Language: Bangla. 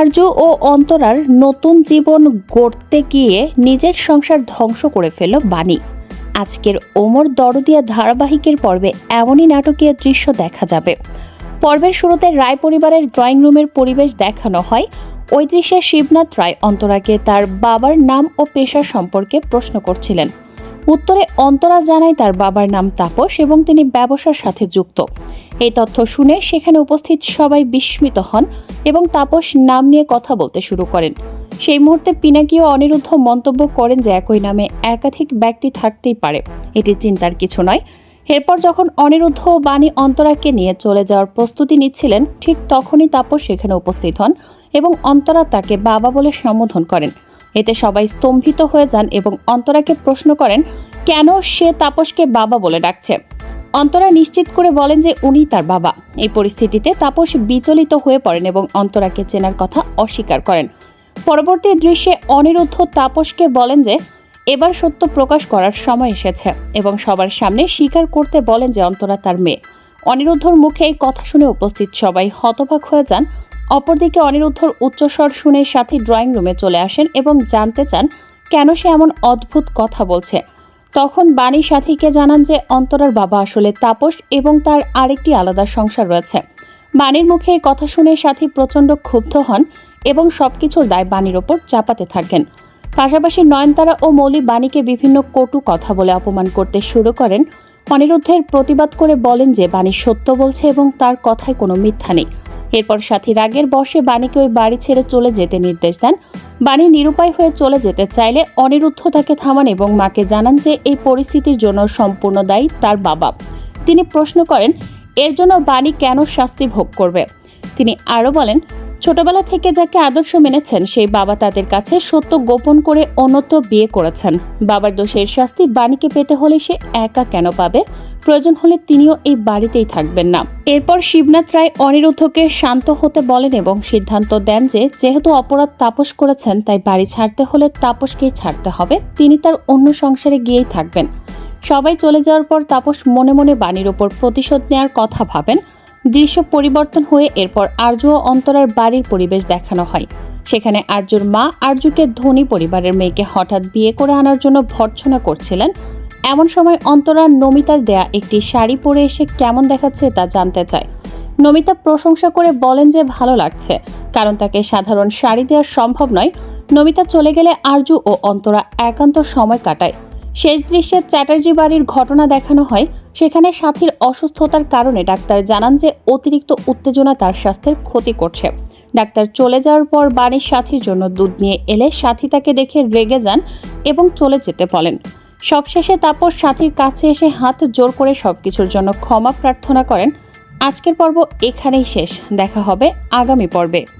আর্য ও অন্তরার নতুন জীবন গড়তে গিয়ে নিজের সংসার ধ্বংস করে ফেলল বাণী। আজকের ওমর দরদিয়া ধারাবাহিকের পর্বে এমনই নাটকীয় দৃশ্য দেখা যাবে। পর্বের শুরুতে রায় পরিবারের ড্রয়িং রুমের পরিবেশ দেখানো হয়। ওই দৃশ্যে শিবনাথ রায় অন্তরাকে তার বাবার নাম ও পেশা সম্পর্কে প্রশ্ন করছিলেন। উত্তরে অন্তরা জানায় তার বাবার নাম তাপস এবং তিনি ব্যবসার সাথে যুক্ত। এই তথ্য শুনে সেখানে উপস্থিত সবাই বিস্মিত হন এবং তাপস নাম নিয়ে কথা বলতে শুরু করেন। সেই মুহূর্তে পিনাকিও অনিরুদ্ধ মন্তব্য করেন যে একই নামে একাধিক ব্যক্তি থাকতেই পারে। এটি চিন্তার কিছু নয়। এরপর যখন অনিরুদ্ধ বাণী অন্তরাকে নিয়ে চলে যাওয়ার প্রস্তুতি নিচ্ছিলেন, ঠিক তখনই তাপস সেখানে উপস্থিত হন এবং অন্তরা তাকে বাবা বলে সম্বোধন করেন। এতে সবাই স্তম্ভিত হয়ে যান এবং অন্তরাকে প্রশ্ন করেন, কেন সে তাপসকে বাবা বলে ডাকছে? অন্তরা নিশ্চিত করে বলেন যে উনি তার বাবা। এই পরিস্থিতিতে তাপস বিচলিত হয়ে পড়েন এবং অন্তরাকে চেনার কথা অস্বীকার করেন। পরবর্তী দৃশ্যে অনিরুদ্ধ তাপসকে বলেন যে, এবার সত্য প্রকাশ করার সময় এসেছে এবং সবার সামনে স্বীকার করতে বলেন যে অন্তরা তার মেয়ে। অনিরুদ্ধর মুখে এই কথা শুনে উপস্থিত সবাই হতবাক হয়ে যান। অপরদিকে অনিরুদ্ধর উচ্চস্বর শুনে সাথী ড্রয়িং রুমে চলে আসেন এবং জানতে চান, কেন সে এমন অদ্ভুত কথা বলছে। তখন বাণী সাথীকে জানান যে অন্তরার বাবা আসলে তাপস এবং তার আরেকটি আলাদা সংসার রয়েছে। বাণীর মুখে এই কথা শুনে সাথী প্রচণ্ড ক্ষুব্ধ হন এবং সবকিছুর দায় বাণীর ওপর চাপাতে থাকেন। পাশাপাশি নয়নতারা ও মৌলি বাণীকে বিভিন্ন কটু কথা বলে অপমান করতে শুরু করেন। অনিরুদ্ধের প্রতিবাদ করে বলেন যে বাণী সত্য বলছে এবং তার কথায় কোনো মিথ্যা নেই। এরপর সাথী রাগের বসে বাণীকে ওই বাড়ি ছেড়ে চলে যেতে নির্দেশ দেন। বাণী নিরুপায় হয়ে চলে যেতে চাইলে অনিরুদ্ধ তাকে থামান এবং মাকে জানান যে এই পরিস্থিতির জন্য সম্পূর্ণ দায়ী তার বাবা। তিনি প্রশ্ন করেন, এর জন্য বাণী কেন শাস্তি ভোগ করবে? তিনি আরও বলেন, ছোটবেলা থেকে যাকে আদর্শ মেনেছেন, সেই বাবা তাদের কাছে সত্য গোপন করে অন্যত্র বিয়ে করেছেন। বাবার দোষের শাস্তি বাণীকে পেতে হলে সে একা কেন পাবে? প্রয়োজন হলে তিনিও এই বাড়িতেই থাকবেন না। এরপর শিবনাথ রায় অনিরুদ্ধকে শান্ত হতে বলেন এবং সিদ্ধান্ত দেন যে, যেহেতু অপরাধ তাপস করেছেন, তাই বাড়ি ছাড়তে হলে তাপসকেই ছাড়তে হবে। তিনি তার অন্য সংসারে গিয়েই থাকবেন। সবাই চলে যাওয়ার পর তাপস মনে মনে বাণীর ওপর প্রতিশোধ নেওয়ার কথা ভাবেন। দৃশ্য পরিবর্তন হয়ে এরপর আর্য ও অন্তরার বাড়ির পরিবেশ দেখানো হয়। সেখানে আর্যুর মা আর্যকে ধনী পরিবারের মেয়েকে হঠাৎ বিয়ে করে আনার জন্য ভর্ৎসনা করছিলেন। এমন সময় অন্তরা নমিতার দেয়া একটি শাড়ি পরে এসে কেমন দেখাচ্ছে তা জানতে চায়। নমিতা প্রশংসা করে বলেন যে ভালো লাগছে, কারণ তাকে সাধারণ শাড়ি দেওয়া সম্ভব নয়। নমিতা চলে গেলে আর্য ও অন্তরা একান্ত সময় কাটায়। শেষ দৃশ্যে চ্যাটার্জি বাড়ির ঘটনা দেখানো হয়। সেখানে সাথীর অসুস্থতার কারণে ডাক্তার জানান যে অতিরিক্ত উত্তেজনা তার স্বাস্থ্যের ক্ষতি করছে। ডাক্তার চলে যাওয়ার পর বাণীর সাথীর জন্য দুধ নিয়ে এলে সাথী তাকে দেখে রেগে যান এবং চলে যেতে বলেন। সবশেষে তাপস সাথীর কাছে এসে হাত জোর করে সবকিছুর জন্য ক্ষমা প্রার্থনা করেন। আজকের পর্ব এখানেই শেষ। দেখা হবে আগামী পর্বে।